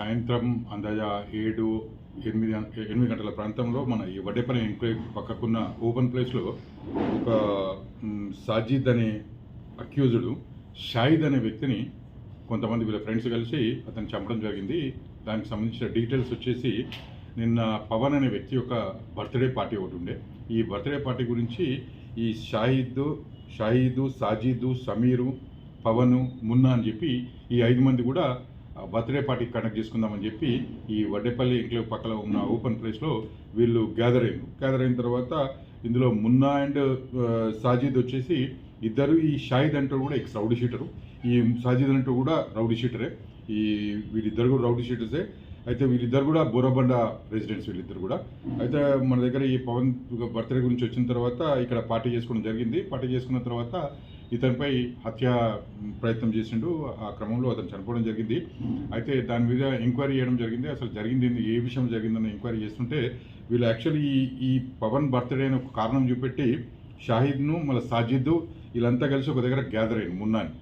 సాయంత్రం అందాజ ఏడు ఎనిమిది ఎనిమిది గంటల ప్రాంతంలో మన ఈ వడ్డేపల్లి ఎంక్లేవ్ పక్కకున్న ఓపెన్ ప్లేస్లో ఒక సాజీద్ సాజిద్ అనే అక్యూజుడు షాయిద్ అనే వ్యక్తిని కొంతమంది వీళ్ళ ఫ్రెండ్స్ కలిసి అతను చంపడం జరిగింది. దానికి సంబంధించిన డీటెయిల్స్ వచ్చేసి నిన్న పవన్ అనే వ్యక్తి యొక్క బర్త్డే పార్టీ ఒకటి ఉండే. ఈ బర్త్డే పార్టీ గురించి ఈ షాహిద్ షాహిద్ సాజీదు సమీరు పవన్ మున్నా అని చెప్పి ఈ ఐదు మంది కూడా బర్త్డే పార్టీ కండక్ట్ చేసుకుందామని చెప్పి ఈ వడ్డేపల్లి ఇంట్లో పక్కన ఉన్న ఓపెన్ ప్లేస్లో వీళ్ళు గ్యాదర్ అయ్యారు గ్యాదర్ అయిన తర్వాత ఇందులో మున్నా అండ్ సాజిద్ వచ్చేసి ఇద్దరు ఈ షాహిద్ అంటూ కూడా ఎక్స్ రౌడీ షీటరు. ఈ సాజిద్ అంటూ కూడా రౌడీ షీటరే. ఈ వీరిద్దరు కూడా రౌడీ షీటర్సే. అయితే వీళ్ళిద్దరు కూడా బోరబండ రెసిడెంట్స్ వీళ్ళిద్దరు కూడా. అయితే మన దగ్గర ఈ పవన్ బర్త్డే గురించి వచ్చిన తర్వాత ఇక్కడ పార్టీ చేసుకోవడం జరిగింది. పార్టీ చేసుకున్న తర్వాత ఇతనిపై హత్య ప్రయత్నం చేసిండు. ఆ క్రమంలో అతను చనిపోవడం జరిగింది. అయితే దాని మీద ఎంక్వైరీ చేయడం జరిగింది. అసలు జరిగింది ఏ విషయం జరిగిందని ఎంక్వైరీ చేస్తుంటే వీళ్ళు యాక్చువల్లీ ఈ ఈ పవన్ బర్త్డే అని ఒక కారణం చూపెట్టి షాహిద్ను మళ్ళీ సాజిద్ వీళ్ళంతా కలిసి ఒక దగ్గర గ్యాదర్ అయింది మున్నాని.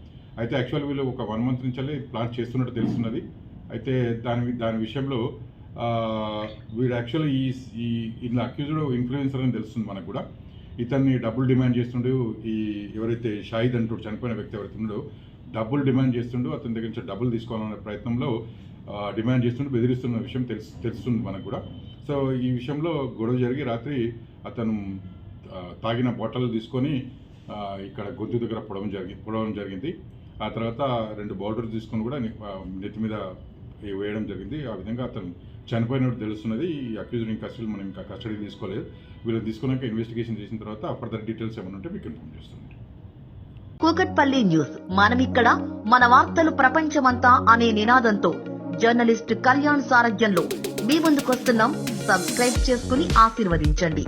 అయితే యాక్చువల్ వీళ్ళు ఒక వన్ మంత్ నుంచి ప్లాన్ చేస్తున్నట్టు తెలుస్తున్నది. అయితే దాని దాని విషయంలో వీడు యాక్చువల్లీ ఈ ఈ ఇలా అక్యూజ్డ్ ఇన్ఫ్లుయెన్సర్ అని తెలుస్తుంది మనకు కూడా. ఇతన్ని డబ్బులు డిమాండ్ చేస్తుండు ఈ ఎవరైతే షాహిద్ అంటూ చనిపోయిన వ్యక్తి ఎవరైతే డబ్బులు డిమాండ్ చేస్తుండో అతని దగ్గర నుంచి డబ్బులు తీసుకోవాలనే ప్రయత్నంలో డిమాండ్ చేస్తుంటూ బెదిరిస్తున్న విషయం తెలుసు తెలుస్తుంది మనకు కూడా. సో ఈ విషయంలో గొడవ జరిగి రాత్రి అతను తాగిన బాటలు తీసుకొని ఇక్కడ గొంతు దగ్గర పొడవడం జరిగింది పొడవడం జరిగింది. ఆ తర్వాత రెండు బౌల్డర్ తీసుకొని కూడా నెత్తి మీద వేయడం జరిగింది. ఆ విధంగా అతను చనిపోయినట్టు తెలుస్తున్నది. ఈ అక్యూజ్డ్ ఇంకా కస్టడీ మనం ఇంకా కస్టడీ తీసుకోలేదు. వీళ్ళు తీసుకున్నాక ఇన్వెస్టిగేషన్ చేసిన తర్వాత ఫర్దర్ డీటెయిల్స్ ఏమైనా ఉంటే మీకు ఇన్ఫార్మ్ చేస్తుంది కూకట్పల్లి న్యూస్. మనం ఇక్కడ మన వార్తలు ప్రపంచమంతా అనే నినాదంతో జర్నలిస్ట్ కళ్యాణ్ సారథ్యంలో మీ ముందుకొస్తున్నాం. సబ్స్క్రైబ్ చేసుకుని ఆశీర్వదించండి.